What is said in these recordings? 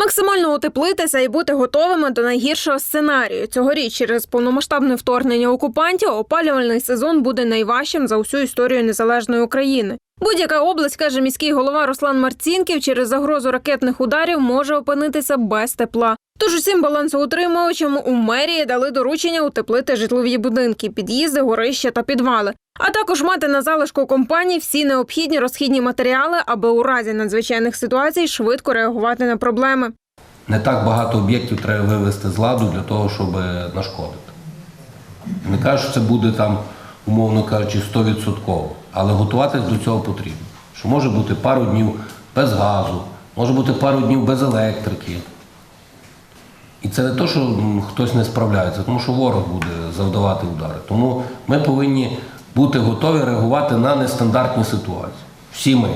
Максимально утеплитися і бути готовими до найгіршого сценарію. Цьогоріч через повномасштабне вторгнення окупантів опалювальний сезон буде найважчим за усю історію незалежної України. Будь-яка область, каже міський голова Руслан Марцінків, через загрозу ракетних ударів може опинитися без тепла. Тож усім балансоутримувачам у мерії дали доручення утеплити житлові будинки, під'їзди, горища та підвали, а також мати на залишку компаній всі необхідні розхідні матеріали, аби у разі надзвичайних ситуацій швидко реагувати на проблеми. Не так багато об'єктів треба вивести з ладу для того, щоб нашкодити. Не кажу, що це буде там, умовно кажучи, 100%, але готуватись до цього потрібно. Що може бути пару днів без газу, може бути пару днів без електрики. І це не те, що хтось не справляється, тому що ворог буде завдавати удари. Тому ми повинні бути готові реагувати на нестандартні ситуації. Всі ми.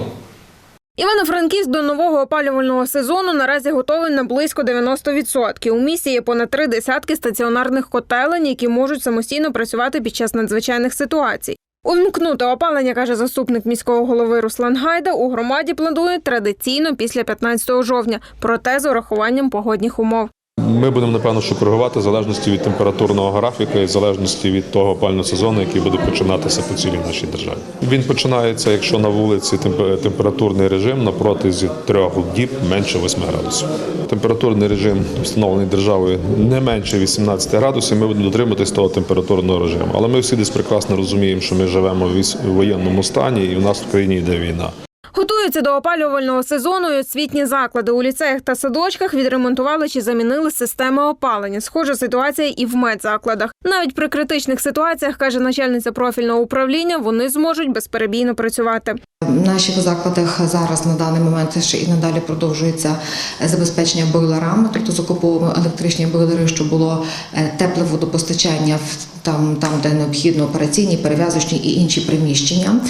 Івано-Франківськ до нового опалювального сезону наразі готовий на близько 90%. У місті є понад три десятки стаціонарних котелень, які можуть самостійно працювати під час надзвичайних ситуацій. Увімкнути опалення, каже заступник міського голови Руслан Гайда, у громаді планують традиційно після 15 жовтня, проте з урахуванням погодних умов. Ми будемо напевно що коригувати в залежності від температурного графіка і в залежності від того опального сезону, який буде починатися по цілій нашій державі. Він починається, якщо на вулиці температурний режим на протязі трьох діб менше 8 градусів. Температурний режим встановлений державою не менше 18 градусів. Ми будемо дотримуватись того температурного режиму. Але ми всі десь прекрасно розуміємо, що ми живемо в воєнному стані, і в нас в країні йде війна. Готуються до опалювального сезону і освітні заклади. У ліцеях та садочках відремонтували чи замінили системи опалення. Схожа ситуація і в медзакладах. Навіть при критичних ситуаціях, каже начальниця профільного управління, вони зможуть безперебійно працювати. В наших закладах зараз на даний момент ще і надалі продовжується забезпечення бойлерами, тобто закуповуємо електричні бойлери, щоб було е, тепле водопостачання в там, там, де необхідно операційні, перев'язочні і інші приміщення.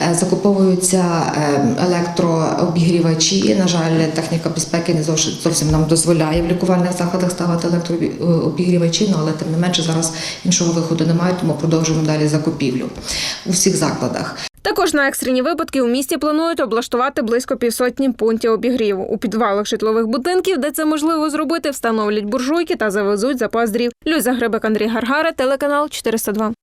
Е, Закуповуються е, електрообігрівачі. На жаль, техніка безпеки не зовсім нам дозволяє в лікувальних закладах ставити електрообігрівачі, ну, але тим не менше зараз іншого виходу немає, тому продовжуємо далі закупівлю у всіх закладах. Також на екстрені випадки у місті планують облаштувати близько півсотні пунктів обігріву. У підвалах житлових будинків, де це можливо зробити, встановлять буржуйки та завезуть запас дрів. Люза Грибик, Андрій Гаргара, телеканал 402.